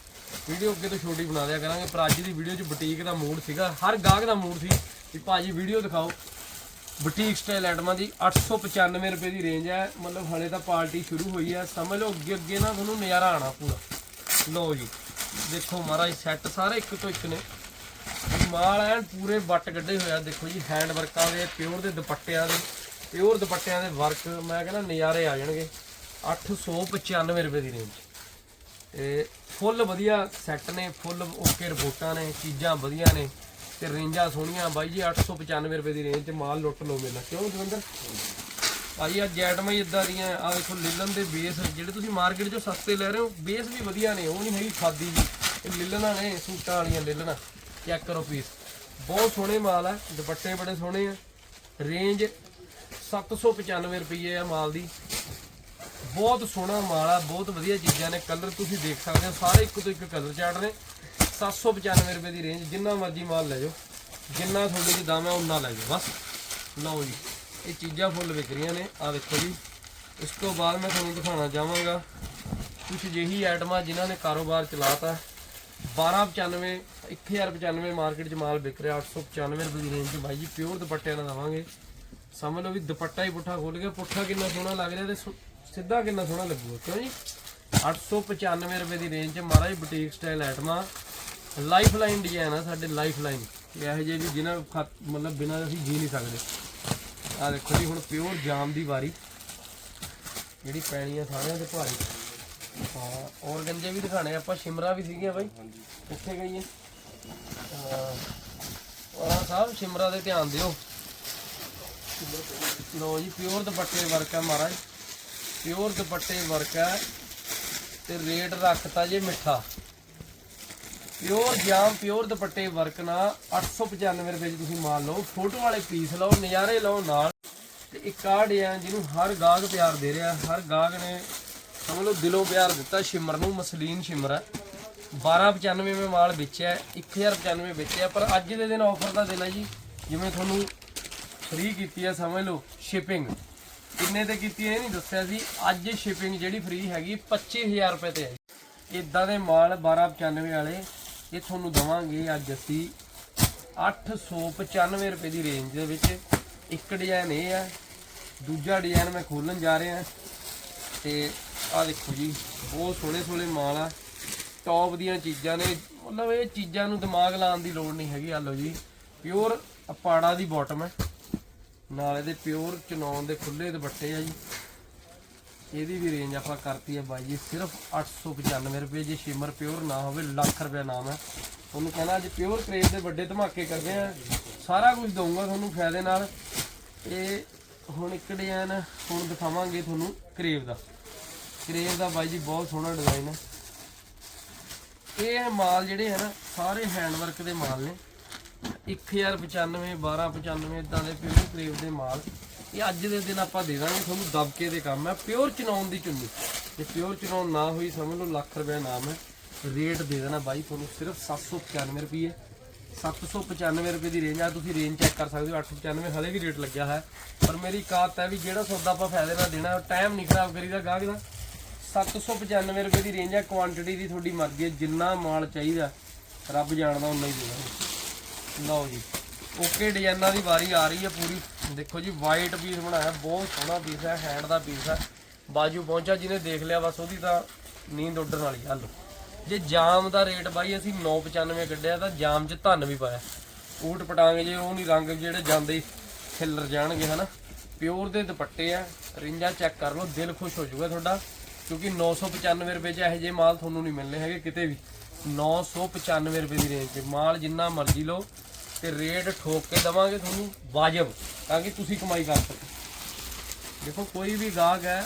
ਵੀਡੀਓ ਅੱਗੇ ਤੋਂ ਛੋਟੀ ਬਣਾ ਦਿਆ ਕਰਾਂਗੇ। ਪਰ ਅੱਜ ਦੀ ਵੀਡੀਓ 'ਚ ਬੁਟੀਕ ਦਾ ਮੂਡ ਸੀਗਾ, ਹਰ ਗਾਹਕ ਦਾ ਮੂਡ ਸੀ ਵੀ ਭਾਜੀ ਵੀਡੀਓ ਦਿਖਾਓ। ਬੁਟੀਕ ਸਟਾਈਲ ਆਈਟਮਾਂ ਦੀ 895 ਰੁਪਏ ਦੀ ਰੇਂਜ ਹੈ। ਮਤਲਬ ਹਲੇ ਤਾਂ ਪਾਰਟੀ ਸ਼ੁਰੂ ਹੋਈ ਹੈ। ਸਮਝ ਲਓ, ਅੱਗੇ ਅੱਗੇ ਨਾ ਤੁਹਾਨੂੰ ਨਜ਼ਾਰਾ ਆਣਾ ਪੂਰਾ। ਲਓ ਜੀ, ਦੇਖੋ ਮਹਾਰਾਜ ਸੈੱਟ ਸਾਰੇ ਇੱਕ ਤੋਂ ਇੱਕ ਨੇ। ਮਾਲ ਐਨ ਪੂਰੇ ਵੱਟ ਕੱਢੇ ਹੋਇਆ ਦੇਖੋ ਜੀ ਹੈਂਡ ਵਰਕਾਂ ਦੇ ਪਿਓਰ ਦੇ ਦੁਪੱਟਿਆਂ ਦੇ ਪਿਓਰ ਦੁਪੱਟਿਆਂ ਦੇ ਵਰਕ ਮੈਂ ਕਹਿੰਦਾ ਨਜ਼ਾਰੇ ਆ ਜਾਣਗੇ। 895 ਰੁਪਏ ਦੀ ਰੇਂਜ ਤੇ ਫੁੱਲ ਵਧੀਆ ਸੈੱਟ ਨੇ ਫੁੱਲ ਓਕੇ ਰਿਪੋਰਟਾਂ ਨੇ, ਚੀਜ਼ਾਂ ਵਧੀਆ ਨੇ ਤੇ ਰੇਂਜਾਂ ਸੋਹਣੀਆਂ। ਬਾਈ ਜੀ 895 ਰੁਪਏ ਦੀ ਰੇਂਜ 'ਚ ਮਾਲ ਲੁੱਟ ਲਓ ਮੇਲਾ। ਕਿਉਂ ਦਵਿੰਦਰ? ਭਾਈ ਆ ਜੈਟਮਾਂ ਹੀ ਇਦਾਂ ਦੀਆਂ ਆ ਦੇਖੋ ਲਿਲਨ ਦੇ ਬੇਸ ਜਿਹੜੇ ਤੁਸੀਂ ਮਾਰਕੀਟ 'ਚੋਂ ਸਸਤੇ ਲੈ ਰਹੇ ਹੋ ਬੇਸ ਵੀ ਵਧੀਆ ਨੇ, ਉਹ ਨਹੀਂ ਹੈਗੀ ਖਾਦੀ ਜੀ। ਇਹ ਲਿਲਨਾਂ ਨੇ, ਸੂਟਾਂ ਵਾਲੀਆਂ ਲਿਲਨਾਂ। ਚੈੱਕ ਕਰੋ ਪੀਸ ਬਹੁਤ ਸੋਹਣੇ ਮਾਲ ਆ, ਦੁਪੱਟੇ ਬੜੇ ਸੋਹਣੇ ਆ। ਰੇਂਜ 795 ਰੁਪਏ ਆ ਮਾਲ ਦੀ। ਬਹੁਤ ਸੋਹਣਾ ਮਾਲ ਆ, ਬਹੁਤ ਵਧੀਆ ਚੀਜ਼ਾਂ ਨੇ ਕਲਰ ਤੁਸੀਂ ਦੇਖ ਸਕਦੇ ਹੋ, ਸਾਰੇ ਇੱਕ ਤੋਂ ਇੱਕ ਕਲਰ ਚਾਰਟ ਨੇ। 795 ਰੁਪਏ ਦੀ ਰੇਂਜ ਜਿੰਨਾ ਮਰਜ਼ੀ ਮਾਲ ਲੈ ਜਾਓ। ਜਿੰਨਾ ਤੁਹਾਡੇ ਦੀ ਦਾਮ ਹੈ ਉਨਾ ਲੈ ਜਾਓ, ਬਸ। ਲਓ ਜੀ, ਇਹ ਚੀਜ਼ਾਂ ਫੁੱਲ ਵਿਕ ਰਹੀਆਂ ਨੇ ਆ ਦੇਖੋ ਜੀ। ਇਸ ਤੋਂ ਬਾਅਦ ਮੈਂ ਤੁਹਾਨੂੰ ਦਿਖਾਉਣਾ ਚਾਹਾਂਗਾ। ਕੁਝ ਜਿਹੀ ਆਈਟਮਾਂ ਜਿਨ੍ਹਾਂ ਨੇ ਕਾਰੋਬਾਰ ਚਲਾਤਾ। 1295 1095 ਮਾਰਕੀਟ 'ਚ ਮਾਲ ਵਿਕ ਰਿਹਾ 895 ਰੁਪਏ ਦੀ ਰੇਂਜ 'ਚ। ਬਾਈ ਜੀ ਪਿਓਰ ਦੁਪੱਟਿਆਂ ਨਾਲ ਦਵਾਂਗੇ। ਸਮਝ ਲਓ ਵੀ ਦੁਪੱਟਾ ਹੀ ਪੁੱਠਾ ਖੋਲ ਗਿਆ। ਪੁੱਠਾ ਕਿੰਨਾ ਸੋਹਣਾ ਲੱਗ ਰਿਹਾ ਤੇ ਸਿੱਧਾ ਕਿੰਨਾ ਸੋਹਣਾ ਲੱਗੂਗਾ, ਕਿਉਂ ਜੀ? 895 ਰੁਪਏ ਦੀ ਰੇਂਜ 'ਚ ਮਹਾਰਾਜ ਬੁਟੀਕ ਸਟਾਈਲ ਆਈਟਮਾਂ ਲਾਈਫ ਲਾਈਨ ਡਿਜ਼ਾਈਨ ਆ ਸਾਡੇ ਲਾਈਫ ਲਾਈਨ ਇਹੋ ਜਿਹੇ ਵੀ ਜਿਨ੍ਹਾਂ ਖਤ- ਮਤਲਬ ਬਿਨਾਂ ਅਸੀਂ ਜੀ ਨਹੀਂ ਸਕਦੇ। ਆ ਦੇਖੋ ਜੀ, ਹੁਣ ਪਿਓਰ ਜਾਮ ਦੀ ਵਾਰੀ। ਜਿਹੜੀ ਪੈਣੀ ਆ ਸਾਰਿਆਂ ਦੇ ਭਾਰੀ। ਹਾਂ ਔਰ ਗੰਜੇ ਵੀ ਦਿਖਾਣੇ ਆਪਾਂ ਸ਼ਿਮਰਾ ਵੀ ਸੀਗੀਆਂ ਬਾਈ। ਕਿੱਥੇ ਗਈ ਹੈ ਸਾਹਿਬ, ਸ਼ਿਮਰਾ ਦੇ ਧਿਆਨ ਦਿਓ। ਲੋ ਜੀ ਪਿਓਰ ਦੁਪੱਟੇ ਵਰਕ ਹੈ ਮਹਾਰਾਜ। ਪਿਓਰ ਦੁਪੱਟੇ ਵਰਕ ਹੈ ਤੇ ਰੇਟ ਰੱਖਤਾ ਜੇ ਮਿੱਠਾ। ਪਿਓਰ ਜਾਮ ਪਿਓਰ ਦੁਪੱਟੇ ਵਰਕ ਨਾਲ 895 ਰੁਪਏ ਚ ਤੁਸੀਂ ਮਾਲ ਲਓ। ਫੋਟੋ ਵਾਲੇ ਪੀਸ ਲਓ, ਨਜ਼ਾਰੇ ਲਓ ਨਾਲ। ਤੇ ਇੱਕ ਆ ਡਿਜ਼ਾਈਨ ਜਿਹਨੂੰ ਹਰ ਗਾਹਕ ਪਿਆਰ ਦੇ ਰਿਹਾ, ਹਰ ਗਾਹਕ ਨੇ ਸਮਝ ਲਓ ਦਿਲੋਂ ਪਿਆਰ ਦਿੱਤਾ, ਸ਼ਿਮਰ ਨੂੰ ਮਸਲੀਨ ਸ਼ਿਮਰ ਹੈ। 1295 ਵਿੱਚ ਮਾਲ ਵੇਚਿਆ 1095 ਵੇਚਿਆ, ਪਰ ਅੱਜ ਦੇ ਦਿਨ ਆਫਰ ਦਾ ਦਿਨ ਹੈ ਜੀ, ਜਿਵੇਂ ਤੁਹਾਨੂੰ ਫ੍ਰੀ ਕੀਤੀ ਹੈ ਸਮਝ ਲਓ ਸ਼ਿਪਿੰਗ ਕਿੰਨੇ ਤੇ ਕੀਤੀ ਹੈ ਇਹ ਨਹੀਂ ਦੱਸਿਆ ਸੀ। ਅੱਜ ਸ਼ਿਪਿੰਗ ਜਿਹੜੀ ਫ੍ਰੀ ਹੈਗੀ 25000 ਰੁਪਏ ਤੇ ਹੈ। ਇਦਾਂ ਦੇ ਮਾਲ 1295 ਵਾਲੇ, ਇਹ ਤੁਹਾਨੂੰ ਦਵਾਂਗੇ ਅੱਜ ਅਸੀਂ 895 ਰੁਪਏ ਦੀ ਰੇਂਜ ਦੇ ਵਿੱਚ। ਇੱਕ ਡਿਜ਼ਾਈਨ ਇਹ ਆ, ਦੂਜਾ ਡਿਜ਼ਾਈਨ ਮੈਂ ਖੋਲਣ ਜਾ ਰਿਹਾ। ਤੇ ਆਹ ਦੇਖੋ ਜੀ, ਬਹੁਤ ਸੋਹਣੇ ਸੋਹਣੇ ਮਾਲ ਆ। ਟੌਪ ਦੀਆਂ ਚੀਜ਼ਾਂ ਨੇ। ਮਤਲਬ ਇਹ ਚੀਜ਼ਾਂ ਨੂੰ ਦਿਮਾਗ ਲਾਉਣ ਦੀ ਲੋੜ ਨਹੀਂ ਹੈਗੀ ਆ ਲਓ ਜੀ। ਪਿਓਰ ਅਪਾੜਾ ਦੀ ਬਾਟਮ ਹੈ। ਨਾਲ ਇਹਦੇ ਪਿਓਰ ਚਨੌਨ ਦੇ ਖੁੱਲੇ ਦੁਪੱਟੇ ਆ ਜੀ। ਇਹਦੀ ਵੀ ਰੇਂਜ ਆਪਾਂ ਕਰਤੀ ਹੈ ਬਾਈ ਜੀ, ਸਿਰਫ 895 ਰੁਪਏ। ਜੇ ਸ਼ਿਮਰ ਪਿਓਰ ਨਾ ਹੋਵੇ, ਲੱਖ ਰੁਪਏ ਨਾਮ ਹੈ। ਤੁਹਾਨੂੰ ਕਹਿੰਦਾ ਅੱਜ ਪਿਓਰ ਕ੍ਰੇਪ ਦੇ ਵੱਡੇ ਧਮਾਕੇ ਕਰਦੇ ਆ। ਸਾਰਾ ਕੁਝ ਦਊਂਗਾ ਤੁਹਾਨੂੰ ਫਾਇਦੇ ਨਾਲ। ਇਹ ਹੁਣ ਇੱਕ ਡਿਜ਼ਾਈਨ ਹੁਣ ਦਿਖਾਵਾਂਗੇ ਤੁਹਾਨੂੰ ਕਰੇਵ ਦਾ। ਕਰੇਵ ਦਾ ਬਾਈ ਜੀ ਬਹੁਤ ਸੋਹਣਾ ਡਿਜ਼ਾਈਨ ਹੈ। ਇਹ ਮਾਲ ਜਿਹੜੇ ਹੈ ਨਾ, ਸਾਰੇ ਹੈਂਡ ਵਰਕ ਦੇ ਮਾਲ ਨੇ। 1095 1295 ਇਦਾਂ ਦੇ ਪਿਓਰ ਕਰੇਵ ਦੇ ਮਾਲ। ਇਹ ਅੱਜ ਦੇ ਦਿਨ ਆਪਾਂ ਦੇ ਦਾਂਗੇ, ਤੁਹਾਨੂੰ ਦਬਕੇ ਦੇ ਕੰਮ ਹੈ ਪਿਓਰ ਚਨਾਉਣ ਦੀ ਚੁੰਨੀ। ਜੇ ਪਿਓਰ ਚਨਾਉਣ ਨਾ ਹੋਈ, ਸਮਝ ਲਓ, ਲੱਖ ਰੁਪਏ ਨਾਮ ਹੈ। ਰੇਟ ਦੇ ਦੇਣਾ ਬਾਈ ਤੁਹਾਨੂੰ ਸਿਰਫ 795 ਰੁਪਏ। 795 ਰੁਪਏ ਦੀ ਰੇਂਜ ਆ, ਤੁਸੀਂ ਰੇਂਜ ਚੈੱਕ ਕਰ ਸਕਦੇ ਹੋ 895 ਹਲੇ ਵੀ ਰੇਟ ਲੱਗਿਆ ਹੈ। ਪਰ ਮੇਰੀ ਕਾਤ ਹੈ ਵੀ ਜਿਹੜਾ ਸੌਦਾ ਆਪਾਂ ਫਾਇਦੇ ਨਾਲ ਦੇਣਾ ਟਾਈਮ ਨਹੀਂ ਖਰਾਬ ਕਰੀਦਾ, ਗਾਹਕ ਦਾ। 795 ਰੁਪਏ ਦੀ ਰੇਂਜ ਹੈ ਕੁਆਂਟੀਟੀ ਦੀ ਤੁਹਾਡੀ ਮਰਜ਼ੀ ਹੈ ਜਿੰਨਾ ਮਾਲ ਚਾਹੀਦਾ, ਰੱਬ ਜਾਣਦਾ ਉਨਾ ਹੀ ਦੇਣਾ। ਲਓ ਜੀ ਓਕੇ ਡਿਜ਼ਾਈਨਾਂ ਦੀ ਵਾਰੀ ਆ ਰਹੀ ਹੈ ਪੂਰੀ। ਦੇਖੋ ਜੀ ਵਾਈਟ ਪੀਸ ਬਣਾਇਆ, ਬਹੁਤ ਸੋਹਣਾ ਪੀਸ ਹੈ ਹੈਂਡ ਦਾ ਪੀਸ ਹੈ ਬਾਜੂ ਪਹੁੰਚਾ, ਜਿਹਨੇ ਦੇਖ ਲਿਆ, ਬਸ ਉਹਦੀ ਤਾਂ ਨੀਂਦ ਉੱਡਣ ਵਾਲੀ ਹੱਲ। ਜੇ ਜਾਮ ਦਾ ਰੇਟ ਬਾਈ, ਅਸੀਂ 995 ਕੱਢਿਆ, ਤਾਂ ਜਾਮ 'ਚ ਧੰਨ ਵੀ ਪਾਇਆ। ਊਟ ਪਟਾਂਗੇ ਜੇ, ਉਹ ਨਹੀਂ ਰੰਗ ਜਿਹੜੇ ਜਾਂਦੇ ਹੀ ਖਿੱਲਰ ਜਾਣਗੇ, ਹਨਾ। ਪਿਓਰ ਦੇ ਦੁਪੱਟੇ ਆ, ਰਿੰਜਾ ਚੈੱਕ ਕਰ ਲਓ, ਦਿਲ ਖੁਸ਼ ਹੋ ਜਾਊਗਾ ਤੁਹਾਡਾ। ਕਿਉਂਕਿ 995 ਰੁਪਏ 'ਚ ਇਹੋ ਜਿਹੇ ਮਾਲ ਤੁਹਾਨੂੰ ਨਹੀਂ ਮਿਲਨੇ ਹੈਗੇ ਕਿਤੇ ਵੀ। 995 ਰੁਪਏ ਦੀ ਰੇਂਜ 'ਚ। ਮਾਲ ਜਿੰਨਾ ਮਰਜ਼ੀ ਲਓ ਤੇ ਰੇਟ ਠੋਕ ਕੇ ਦਵਾਂਗੇ ਤੁਹਾਨੂੰ ਵਾਜਬ, ਤਾਂ ਕਿ ਤੁਸੀਂ ਕਮਾਈ ਕਰ ਸਕੋ। ਦੇਖੋ, ਕੋਈ ਵੀ ਗਾਹਕ ਹੈ,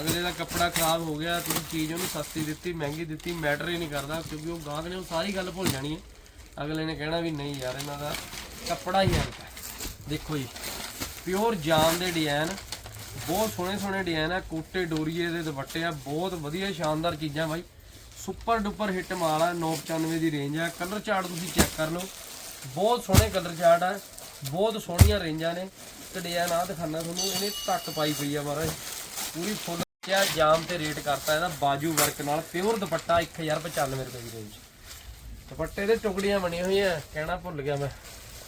ਅਗਲੇ ਦਾ ਕੱਪੜਾ ਖਰਾਬ ਹੋ ਗਿਆ, ਤੁਸੀਂ ਚੀਜ਼ ਉਹਨੂੰ ਸਸਤੀ ਦਿੱਤੀ, ਮਹਿੰਗੀ ਦਿੱਤੀ ਮੈਟਰ ਹੀ ਨਹੀਂ ਕਰਦਾ, ਕਿਉਂਕਿ ਉਹ ਗਾਹਕ ਨੇ ਉਹ ਸਾਰੀ ਗੱਲ ਭੁੱਲ ਜਾਣੀ ਹੈ। ਅਗਲੇ ਨੇ ਕਹਿਣਾ ਵੀ ਨਹੀਂ ਯਾਰ, ਇਹਨਾਂ ਦਾ ਕੱਪੜਾ ਹੀ ਹਲਕਾ ਦੇਖੋ ਜੀ ਪਿਓਰ ਜਾਮ ਦੇ ਡਿਜ਼ਾਈਨ ਬਹੁਤ ਸੋਹਣੇ ਸੋਹਣੇ ਡਿਜ਼ਾਈਨ ਆ, ਕੋਟੇ ਡੋਰੀਏ ਦੇ ਦੁਪੱਟੇ ਆ, ਬਹੁਤ ਵਧੀਆ ਸ਼ਾਨਦਾਰ ਚੀਜ਼ਾਂ ਬਾਈ। ਸੁਪਰ ਡੁਪਰ ਹਿੱਟ ਮਾਲ ਆ 995 ਦੀ ਰੇਂਜ ਆ। ਕਲਰ ਚਾਰਟ ਤੁਸੀਂ ਚੈੱਕ ਕਰ ਲਓ। ਬਹੁਤ ਸੋਹਣੇ ਕਲਰ ਚਾਰਟ ਆ, ਬਹੁਤ ਸੋਹਣੀਆਂ ਰੇਂਜਾਂ ਨੇ। ਤੇ ਡਿਜ਼ਾਈਨ ਆ ਦਿਖਾਣਾ ਤੁਹਾਨੂੰ, ਇਹਨੇ ਤੱਕ ਪਾਈ ਪਈ ਆ ਮਹਾਰਾਜ। ਪੂਰੀ ਫੁੱਲ ਕਿਆ ਜਾਮ ਤੇ ਰੇਟ ਕਰਤਾ ਇਹਦਾ, ਬਾਜੂ ਵਰਕ ਨਾਲ। ਪਿਓਰ ਦੁਪੱਟਾ 1095 ਰੁਪਏ ਦੀ ਰੇਂਜ ਦੁਪੱਟੇ ਦੇ ਟੁਕੜੀਆਂ ਬਣੀਆਂ ਹੋਈਆਂ, ਕਹਿਣਾ ਭੁੱਲ ਗਿਆ ਮੈਂ।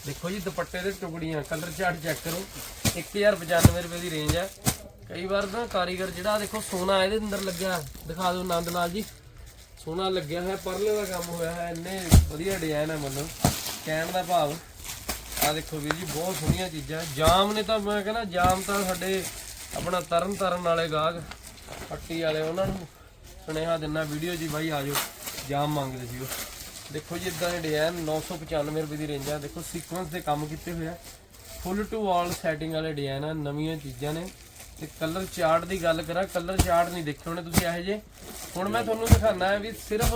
ਦੇਖੋ ਜੀ, ਦੁਪੱਟੇ ਦੇ ਟੁਕੜੀਆਂ ਕਲਰ ਚਾਰਟ ਚੈੱਕ ਕਰੋ। 1095 ਰੁਪਏ ਦੀ ਰੇਂਜ ਹੈ। ਕਈ ਵਾਰ ਨਾ ਕਾਰੀਗਰ ਜਿਹੜਾ ਦੇਖੋ, ਸੋਨਾ ਇਹਦੇ ਅੰਦਰ ਲੱਗਿਆ। ਦਿਖਾ ਦਿਓ ਆਨੰਦ ਲਾਲ ਜੀ। ਸੋਨਾ ਲੱਗਿਆ ਹੋਇਆ, ਪਰਲੇ ਦਾ ਕੰਮ ਹੋਇਆ ਹੈ ਇੰਨੇ ਵਧੀਆ ਡਿਜ਼ਾਈਨ ਹੈ ਮਤਲਬ ਕਹਿਣ ਦਾ ਭਾਵ। ਆ ਦੇਖੋ ਵੀਰ ਜੀ, ਬਹੁਤ ਸੋਹਣੀਆਂ ਚੀਜ਼ਾਂ। ਜਾਮ ਨੇ ਤਾਂ ਮੈਂ ਕਹਿੰਦਾ, ਜਾਮ ਤਾਂ ਸਾਡੇ ਆਪਣਾ ਤਰਨ ਤਰਨ ਵਾਲੇ ਗਾਹਕ, ਪੱਟੀ ਵਾਲੇ, ਉਹਨਾਂ ਨੂੰ ਸੁਨੇਹਾ ਦਿੰਨਾ ਵੀਡੀਓ ਜੀ ਬਾਈ ਆਜੋ ਜਾਮ ਮੰਗਦੇ ਸੀ ਉਹ ਦੇਖੋ ਜੀ ਇਦਾਂ ਦੇ ਡਿਜ਼ਾਈਨ 995 ਰੁਪਏ ਦੀ ਰੇਂਜ ਆ। ਦੇਖੋ ਸੀਕੁਐਂਸ ਦੇ ਕੰਮ ਕੀਤੇ ਹੋਏ ਆ। ਫੁੱਲ ਟੂ ਆਲ ਸੈਟਿੰਗ ਵਾਲੇ ਡਿਜ਼ਾਈਨ ਆ ਨਵੀਆਂ ਚੀਜ਼ਾਂ ਨੇ। ਤੇ ਕਲਰ ਚਾਰਟ ਦੀ ਗੱਲ ਕਰਾਂ ਕਲਰ ਚਾਰਟ ਨਹੀਂ ਦੇਖੇ ਹੋਣੇ ਤੁਸੀਂ ਇਹੋ ਜੇ ਹੁਣ ਮੈਂ ਤੁਹਾਨੂੰ ਦਿਖਾਣਾ ਹੈ ਵੀ ਸਿਰਫ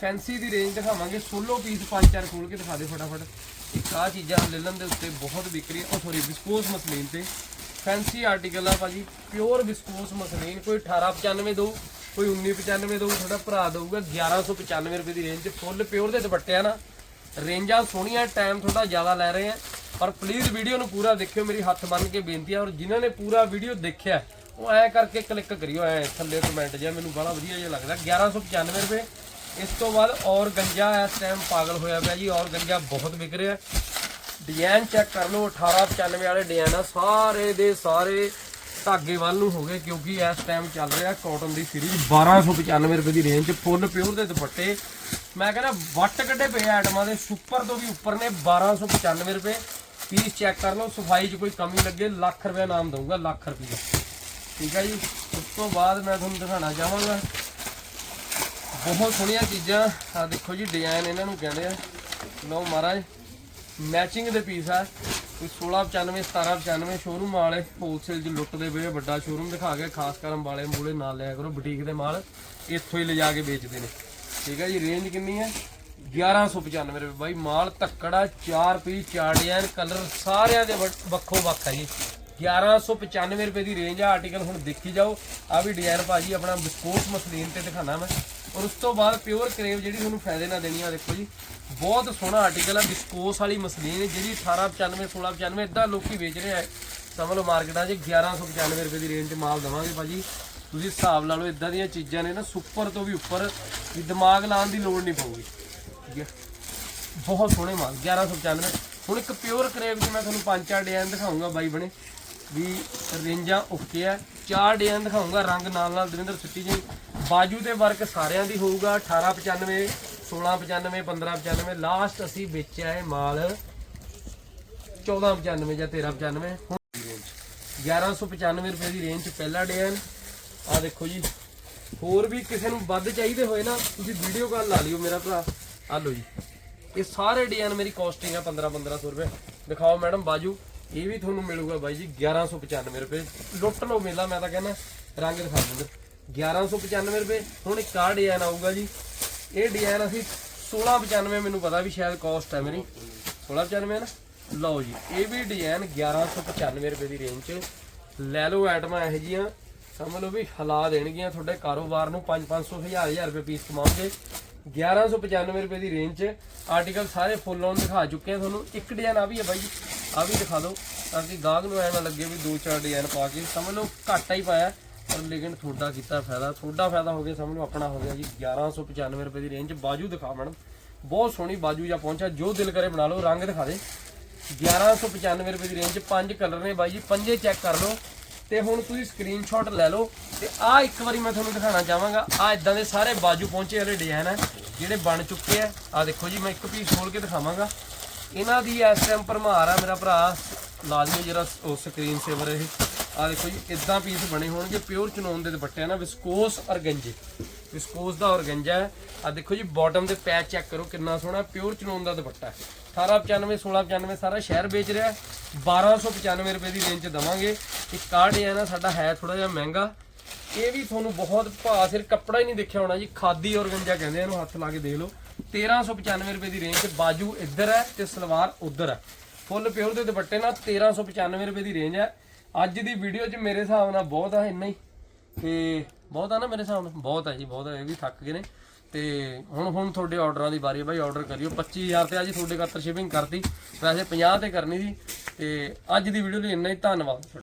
ਫੈਂਸੀ ਦੀ ਰੇਂਜ ਦਿਖਾਵਾਂਗੇ ਸੋਲੋ ਪੀਸ ਪੰਜ ਚਾਰ ਖੋਲ ਕੇ ਦਿਖਾ ਦੇ ਫਟਾਫਟ। ਇੱਕ ਆ ਚੀਜ਼ਾਂ ਲੈਲਨ ਦੇ ਉੱਤੇ ਬਹੁਤ ਵਿਕਰੀ ਉਹ ਸੌਰੀ ਵਿਸਕੋਸ ਮਸਲੀਨ ਤੇ। ਫੈਂਸੀ ਆਰਟੀਕਲ ਆ ਭਾਜੀ ਪਿਓਰ ਵਿਸਕੋਸ ਮਸਲੀਨ ਕੋਈ 1895 ਦੋ। ਕੋਈ 1995 ਦੋ ਤੁਹਾਡਾ ਭਰਾ ਦਊਗਾ 1195 ਰੁਪਏ ਦੀ ਰੇਂਜ 'ਚ ਫੁੱਲ ਪਿਓਰ ਦੇ ਦੁਪੱਟੇ ਆ ਨਾ। ਰੇਂਜਾਂ ਸੋਹਣੀਆਂ ਟਾਈਮ ਥੋੜਾ ਜ਼ਿਆਦਾ ਲੈ ਰਹੇ ਆ। ਪਰ ਪਲੀਜ਼ ਵੀਡੀਓ ਨੂੰ ਪੂਰਾ ਦੇਖਿਓ, ਮੇਰੀ ਹੱਥ ਬੰਨ ਕੇ ਬੇਨਤੀ ਆ, ਔਰ ਜਿਨ੍ਹਾਂ ਨੇ ਪੂਰਾ ਵੀਡੀਓ ਦੇਖਿਆ, ਉਹ ਐ ਕਰਕੇ ਕਲਿੱਕ ਕਰਿਓ, ਐ ਥੱਲੇ ਕਮੈਂਟ ਜਿਹਾ, ਮੈਨੂੰ ਬੜਾ ਵਧੀਆ ਜਿਹਾ ਲੱਗਦਾ। 1195 ਰੁਪਏ, ਇਸ ਤੋਂ ਬਾਅਦ ਔਰ ਗੰਜਾ ਇਸ ਟਾਈਮ ਪਾਗਲ ਹੋਇਆ ਪਿਆ ਜੀ, ਔਰ ਗੰਜਾ ਬਹੁਤ ਵਿਕ ਰਿਹਾ। ਡਿਜ਼ਾਈਨ ਚੈੱਕ ਕਰ ਲਓ 1895 ਵਾਲੇ ਡਿਜ਼ਾਈਨ ਆ, ਸਾਰੇ ਦੇ ਸਾਰੇ ਧਾਗੇ ਵੱਲ ਨੂੰ ਹੋ ਗਏ, ਕਿਉਂਕਿ ਇਸ ਟਾਈਮ ਚੱਲ ਰਿਹਾ ਕਾਟਨ ਦੀ ਸੀਰੀਜ਼ 1295 ਰੁਪਏ ਦੀ ਰੇਂਜ 'ਚ ਫੁੱਲ ਪਿਓਰ ਦੇ ਦੁਪੱਟੇ। ਮੈਂ ਕਹਿੰਦਾ ਵੱਟ ਕੱਢੇ ਪਏ ਆ ਆਈਟਮਾਂ ਦੇ, ਸੁਪਰ ਤੋਂ ਵੀ ਉੱਪਰ ਨੇ 1295 ਰੁਪਏ। ਪੀਸ ਚੈੱਕ ਕਰ ਲਓ, ਸਫ਼ਾਈ 'ਚ ਕੋਈ ਕਮੀ ਲੱਗੇ, ਲੱਖ ਰੁਪਏ ਨਾਮ ਦਊਗਾ, ਲੱਖ ਰੁਪਏ। ਠੀਕ ਹੈ ਜੀ? ਉਸ ਤੋਂ ਬਾਅਦ ਮੈਂ ਤੁਹਾਨੂੰ ਦਿਖਾਣਾ ਚਾਹਾਂਗਾ। ਬਹੁਤ ਸੋਹਣੀਆਂ ਚੀਜ਼ਾਂ। ਆ ਦੇਖੋ ਜੀ ਡਿਜ਼ਾਈਨ ਇਹਨਾਂ ਨੂੰ ਕਹਿੰਦੇ ਆ। ਲਓ ਮਹਾਰਾਜ ਮੈਚਿੰਗ ਦੇ ਪੀਸ ਆ। ਕੋਈ 1695 1795 ਸ਼ੋਰੂਮ ਵਾਲੇ ਹੋਲਸੇਲ 'ਚ ਲੁੱਟਦੇ ਪਏ ਵੱਡਾ ਸ਼ੋਰੂਮ ਦਿਖਾ ਕੇ ਖਾਸ ਕਰਮ ਵਾਲੇ ਮੂਲੇ ਨਾਲ ਲਿਆ ਕਰੋ ਬੁਟੀਕ ਦੇ ਮਾਲ ਇੱਥੋਂ ਹੀ ਲਿਜਾ ਕੇ ਵੇਚਦੇ ਨੇ। ਠੀਕ ਹੈ ਜੀ ਰੇਂਜ ਕਿੰਨੀ ਹੈ? 1195 ਰੁਪਏ। ਬਾਈ, ਮਾਲ ਧੱਕੜਾ 4 ਪੀਸ 4 ਡਿਜ਼ਾਈਨ ਕਲਰ ਸਾਰਿਆਂ ਦੇ ਵੱਖ- ਵੱਖੋ ਵੱਖ ਹੈ ਜੀ। 1195 ਰੁਪਏ ਦੀ ਰੇਂਜ ਆ ਆਰਟੀਕਲ ਹੁਣ ਦੇਖੀ ਜਾਓ। ਆ ਵੀ ਡਿਜ਼ਾਈਨ ਭਾਜੀ ਆਪਣਾ ਬਿਸਕੋਟ ਮਸਲੀਨ ਤੇ ਦਿਖਾਣਾ ਮੈਂ। ਔਰ ਉਸ ਤੋਂ ਬਾਅਦ ਪਿਓਰ ਕਰੇਵ ਜਿਹੜੀ ਤੁਹਾਨੂੰ ਫਾਇਦੇ ਨਾਲ ਦੇਣੀ ਆ ਦੇਖੋ ਜੀ। ਬਹੁਤ ਸੋਹਣਾ ਆਰਟੀਕਲ ਆ ਬਿਸਕੋਸ ਵਾਲੀ ਮਸਲੀਨ ਜਿਹੜੀ 1895 1695 ਇਦਾਂ ਲੋਕੀ ਵੇਚ ਰਹੇ ਆ। ਸਮਝ ਲਓ ਮਾਰਕੀਟਾਂ 'ਚ 1195 ਰੁਪਏ ਦੀ ਰੇਂਜ 'ਚ ਮਾਲ ਦਵਾਂਗੇ ਭਾਜੀ। ਤੁਸੀਂ ਹਿਸਾਬ ਲਾ ਲਓ ਇਦਾਂ ਦੀਆਂ ਚੀਜ਼ਾਂ ਨੇ ਨਾ, ਸੁਪਰ ਤੋਂ ਵੀ ਉੱਪਰ ਵੀ ਦਿਮਾਗ ਲਾਉਣ ਦੀ ਲੋੜ ਨਹੀਂ ਪਊਗੀ। ਠੀਕ ਹੈ? ਬਹੁਤ ਸੋਹਣੇ ਮਾਲ 1195 ਹੁਣ ਇੱਕ ਪਿਓਰ ਕਰੇਵ ਦੀ ਮੈਂ ਤੁਹਾਨੂੰ ਪੰਜ ਚਾਰ ਡਿਜ਼ਾਈਨ ਦਿਖਾਉਂਗਾ ਬਾਈ ਬਣੇ, ਵੀ ਰੇਂਜਾਂ ਓਕੇ ਆ। ਚਾਰ ਡਿਜ਼ਾਈਨ ਦਿਖਾਉਂਗਾ, ਰੰਗ ਨਾਲ ਨਾਲ ਦਵਿੰਦਰ ਸਿੱਟੀ ਜੀ। ਬਾਜੂ ਤੇ ਵਰਕ ਸਾਰਿਆਂ ਦੀ ਹੋਊਗਾ 1895 1695 1595 ਲਾਸਟ ਅਸੀਂ ਵੇਚਿਆ ਹੈ ਮਾਲ 1495 ਜਾਂ 1395 ਹੁਣ ਦੀ range 1195 ਰੁਪਏ ਦੀ ਰੇਂਜ ਚ ਪਹਿਲਾ ਡਿਜ਼ਾਈਨ ਆ। ਦੇਖੋ ਜੀ। ਹੋਰ ਵੀ ਕਿਸੇ ਨੂੰ ਵੱਧ ਚਾਹੀਦੇ ਹੋਏ ਨਾ, ਤੁਸੀਂ ਵੀਡੀਓ ਕਾਲ ਲਾ ਲਿਓ ਮੇਰਾ ਭਰਾ। ਆ ਲਓ ਜੀ। ਇਹ ਸਾਰੇ ਡਿਜ਼ਾਈਨ ਮੇਰੀ ਕਾਸਟਿੰਗ ਆ 15 1500 ਰੁਪਏ। ਦਿਖਾਓ ਮੈਡਮ ਬਾਜੂ। ਇਹ ਵੀ ਤੁਹਾਨੂੰ ਮਿਲੂਗਾ ਬਾਈ ਜੀ 1195 ਰੁਪਏ। ਲੁੱਟ ਲਓ ਮੇਲਾ, ਮੈਂ ਤਾਂ ਕਹਿੰਦਾ ਰੰਗ ਦਿਖਾ ਦਿੰਦੇ। 1195 ਰੁਪਏ, ਹੁਣ ਇੱਕ ਆ ਡਿਜ਼ਾਈਨ ਆਊਗਾ ਜੀ। ਇਹ ਡਿਜ਼ਾਈਨ ਅਸੀਂ 1695 ਮੈਨੂੰ ਪਤਾ ਵੀ ਸ਼ਾਇਦ ਕਾਸਟ ਹੈ ਮੇਰੀ। 1695 ਹੈ ਨਾ? ਲਓ ਜੀ, ਇਹ ਵੀ ਡਿਜ਼ਾਈਨ 1195 ਰੁਪਏ ਦੀ ਰੇਂਜ 'ਚ। ਲੈ ਲਓ ਆਈਟਮਾਂ ਇਹੋ ਜੀਆਂ ਸਮਝ ਲਓ ਵੀ ਹਿਲਾ ਦੇਣਗੀਆਂ ਤੁਹਾਡੇ ਕਾਰੋਬਾਰ ਨੂੰ 5-500 1000 1000 ਰੁਪਏ ਪੀਸ ਕਮਾਓਗੇ 1195 ਰੁਪਏ ਦੀ ਰੇਂਜ 'ਚ। ਆਰਟੀਕਲ ਸਾਰੇ ਫੁੱਲ ਔਨ ਦਿਖਾ ਚੁੱਕੇ ਆ ਤੁਹਾਨੂੰ। ਇੱਕ ਡਿਜ਼ਾਈਨ ਆ ਵੀ ਹੈ ਬਾਈ ਜੀ। ਆ ਵੀ ਦਿਖਾ ਦਿਓ ਤਾਂ ਕਿ ਗਾਹਕ ਨੂੰ ਐ ਨਾ ਲੱਗੇ ਵੀ ਦੋ ਚਾਰ ਡਿਜ਼ਾਈਨ ਪਾ ਕੇ ਸਮਝ ਲਓ ਘਾਟਾ ਹੀ ਪਾਇਆ। ਪਰ ਲੇਕਿਨ ਤੁਹਾਡਾ ਕੀਤਾ ਫਾਇਦਾ। ਤੁਹਾਡਾ ਫਾਇਦਾ ਹੋ ਗਿਆ ਸਮਝ ਲਓ, ਆਪਣਾ ਹੋ ਗਿਆ ਜੀ। 1195 ਰੁਪਏ ਦੀ ਰੇਂਜ ਬਾਜੂ ਦਿਖਾ ਮੈਡਮ। ਬਹੁਤ ਸੋਹਣੀ ਬਾਜੂ ਜਾਂ ਪਹੁੰਚਾ ਜੋ ਦਿਲ ਕਰੇ ਬਣਾ ਲਓ, ਰੰਗ ਦਿਖਾ ਦੇ। 1195 ਰੁਪਏ ਦੀ ਰੇਂਜ ਪੰਜ ਕਲਰ ਨੇ ਬਾਈ ਜੀ। ਪੰਜੇ ਚੈੱਕ ਕਰ ਲਓ। ਤੇ ਹੁਣ ਤੁਸੀਂ ਸਕਰੀਨਸ਼ਾਟ ਲੈ ਲਓ। ਤੇ ਆ ਇੱਕ ਵਾਰੀ ਮੈਂ ਤੁਹਾਨੂੰ ਦਿਖਾਣਾ ਚਾਹਾਂਗਾ। ਆ ਇਦਾਂ ਦੇ ਸਾਰੇ ਬਾਜੂ ਪਹੁੰਚੇ ਵਾਲੇ ਡਿਜ਼ਾਈਨ ਹੈ ਜਿਹੜੇ ਬਣ ਚੁੱਕੇ ਆ। ਆ ਦੇਖੋ ਜੀ, ਮੈਂ ਇੱਕ ਪੀਸ ਖੋਲ ਕੇ ਦਿਖਾਵਾਂਗਾ। ਇਹਨਾਂ ਦੀ ਇਸ ਟਾਈਮ ਭਰਮਾਰ ਆ ਮੇਰਾ ਭਰਾ। ਲਾਜ਼ਮੀ ਜਿਹੜਾ ਉਹ ਸਕਰੀਨ ਸੇਵਰ ਇਹ। ਆ ਦੇਖੋ ਜੀ ਇਦਾਂ ਪੀਸ ਬਣੇ ਹੋਣਗੇ। ਪਿਓਰ ਚਨੋਨ ਦੇ ਦੁਪੱਟੇ ਆ ਨਾ ਵਿਸਕੋਸ ਔਰਗੰਜੇ। ਵਿਸਕੋਸ ਦਾ ਔਰਗੰਜਾ ਹੈ। ਆ ਦੇਖੋ ਜੀ ਬਾਟਮ ਦੇ ਪੈਚ ਚੈੱਕ ਕਰੋ, ਕਿੰਨਾ ਸੋਹਣਾ ਪਿਓਰ ਚਨੋਨ ਦਾ ਦੁਪੱਟਾ ਹੈ। 1895 1695 ਸਾਰਾ ਸ਼ਹਿਰ ਵੇਚ ਰਿਹਾ ਹੈ। 1295 ਰੁਪਏ ਦੀ ਰੇਂਜ ਚ ਦਵਾਂਗੇ। ਇੱਕ ਕਾਰਡ ਹੈ ਨਾ, ਸਾਡਾ ਹੈ ਥੋੜਾ ਜਿਹਾ ਮਹਿੰਗਾ। ਇਹ ਵੀ ਤੁਹਾਨੂੰ ਬਹੁਤ ਭਾਅ ਸਿਰ ਕੱਪੜਾ ਹੀ ਨਹੀਂ ਦੇਖਿਆ ਹੋਣਾ ਜੀ। ਖਾਦੀ ਔਰਗੰਜਾ ਕਹਿੰਦੇ ਇਹਨੂੰ ਹੱਥ ਲਾ ਕੇ ਦੇਖ ਲਓ। 1395 ਰੁਪਏ ਦੀ ਰੇਂਜ 'ਚ ਬਾਜੂ ਇੱਧਰ ਹੈ ਤੇ ਸਲਵਾਰ ਉੱਧਰ ਹੈ। ਫੁੱਲ ਪਿਓਰ ਦੇ ਦੁਪੱਟੇ ਨਾਲ 1395 ਰੁਪਏ ਦੀ ਰੇਂਜ ਹੈ। ਅੱਜ ਦੀ ਵੀਡੀਓ 'ਚ ਮੇਰੇ ਹਿਸਾਬ ਨਾਲ ਬਹੁਤ ਆ ਇੰਨਾ ਹੀ। ਤੇ ਬਹੁਤ ਆ ਨਾ ਮੇਰੇ ਹਿਸਾਬ ਨਾਲ? ਬਹੁਤ ਹੈ ਜੀ, ਬਹੁਤ ਹੈ ਇਹ ਵੀ ਥੱਕ ਗਏ ਨੇ। ਤੇ ਹੁਣ ਹੁਣ ਤੁਹਾਡੇ ਆਰਡਰਾਂ ਦੀ ਵਾਰੀ ਹੈ ਬਾਈ ਆਰਡਰ ਕਰਿਓ। 25000 ਤੇ ਅੱਜ ਤੁਹਾਡੇ ਖਾਤਰ ਸ਼ਿਪਿੰਗ ਕਰਤੀ। ਵੈਸੇ 50 ਤੇ ਕਰਨੀ ਸੀ। ਤੇ ਅੱਜ ਦੀ ਵੀਡੀਓ ਲਈ ਇੰਨਾ ਹੀ। ਧੰਨਵਾਦ